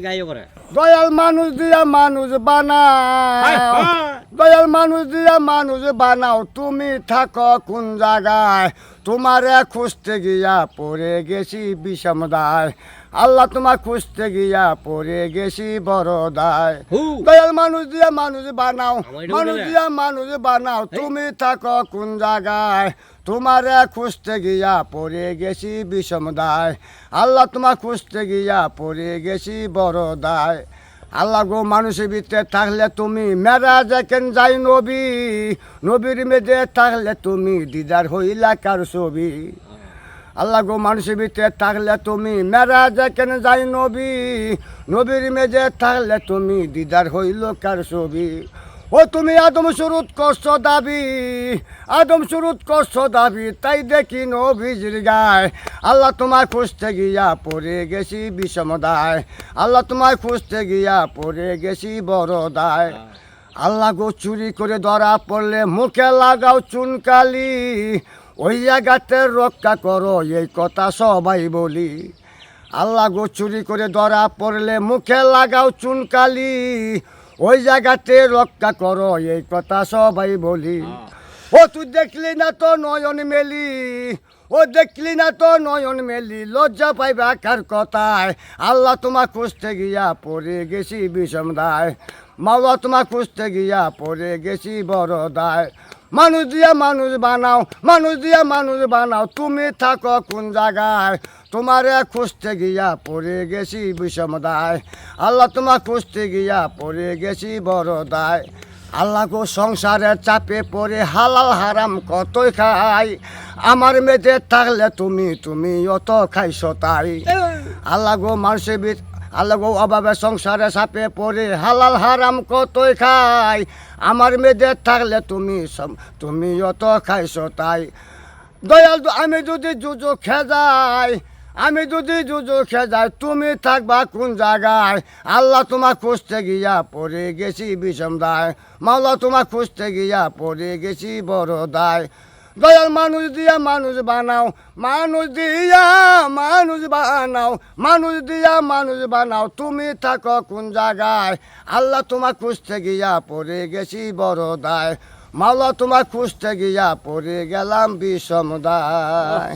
কিন্তু করে। দয়াল মানুষ দিয়া মানুষ বানাও দয়াল মানুষ দিয়া মানুষ বানাও তুমি থাকো কোন জায়গায়? তোমারে খুঁজতে গিয়া পড়ে গেছি বিষম দায়। আল্লাহ তোমার খুঁজতে গিয়া পড়ে গেছি বড় দায়। দয়াল মানুষ দিয়া মানুষ বানাও মানুষ। দিয়া মানুষ বানাও তুমি থাকো কোন জায়গায়? তোমারে খুঁজতে গিয়া পড়ে গেছি বিষম দায়। আল্লাহ তোমার খুঁজতে গিয়া পড়ে গেছি বড় দায়। আল্লাহ গো, মানুষের ভিতরে থাকলে তুমি মেরা দেখেন যাই নবী? নবীর মেজে থাকলে তুমি দিদার হইলা কার ছবি? আল্লাহ গো, মানুষের ভিতরে থাকলে তুমি মেরা দেখেন যাই নবী? নবীর মেজে থাকলে তুমি দিদার হইল কার ছবি? ও তুমি আদম শুরুত করছ দাবি, আদম শুরুত করছ দাবি, তাই দেখি নবীজির গায়। আল্লাহ তোমার খুঁজতে গিয়া পড়ে গেছি বিষম দায়। আল্লাহ তোমার খুঁজতে গিয়া পড়ে গেছি বড় দায়। আল্লাহ গো চুরি করে ধরা পড়লে মুখে লাগাও চুনকালি। ওই জায়গাতে রক্ষা করো, এই কথা সবাই বলি। আল্লাহ গো চুরি করে ধরা পড়লে মুখে লাগাও চুনকালি। ওই জায়গাতে রক্ষা করো এই কথা সবাই বলি। ও তুই দেখলি না তো নয়ন মেলি? ও দেখলি না তো নয়ন মেলি? লজ্জা পাইবা কার কথায়? আল্লাহ তোমার খুঁজতে গিয়া পড়ে গেছি বিষম দায়। মাওলা তোমার খুঁজতে গিয়া পড়ে গেছি বড় দায়। মানুষ দিয়া মানুষ বানাও, মানুষ দিয়া মানুষ বানাও। তুমি থাকো কোন জায়গায়? তোমারে খুঁজতে গিয়া পড়ে গেছি বিষম দায় আল্লাহ তোমার খুঁজতে গিয়া পড়ে গেছি বড় দায় আল্লাহ গো সংসারের চাপে পড়ে হালাল হারাম কতই খাই? আমার মেয়েতে থাকলে তুমি তুমি অত খাইছ তাই। আল্লাহ গো মানুষের আল্লাহ অভাবে সংসারে চাপে পড়ে হালাল হারাম কতই খাই? আমার মেয়েদের থাকলে তুমি তুমি অত খাইছো তাই। দয়াল, আমি যদি জুজো খেজাই আমি যদি জুজো খেজাই তুমি থাকবা কোন জায়গায়? আল্লাহ তোমার খুঁজতে গিয়া পড়ে গেছি বিষম দায়। মাওলা তোমার খুঁজতে গিয়া পড়ে গেছি বড় দায়। দয়াল, মানুষ দিয়া মানুষ বানাও, মানুষ দিয়া মানুষ বানাও, মানুষ দিয়া মানুষ বানাও, তুমি থাকো কোন জায়গায়? আল্লাহ তোমার খুঁজতে গিয়া পড়ে গেছি বড় দায় মাওলা তোমার খুঁজতে গিয়া পড়ে গেলাম বিষম দায়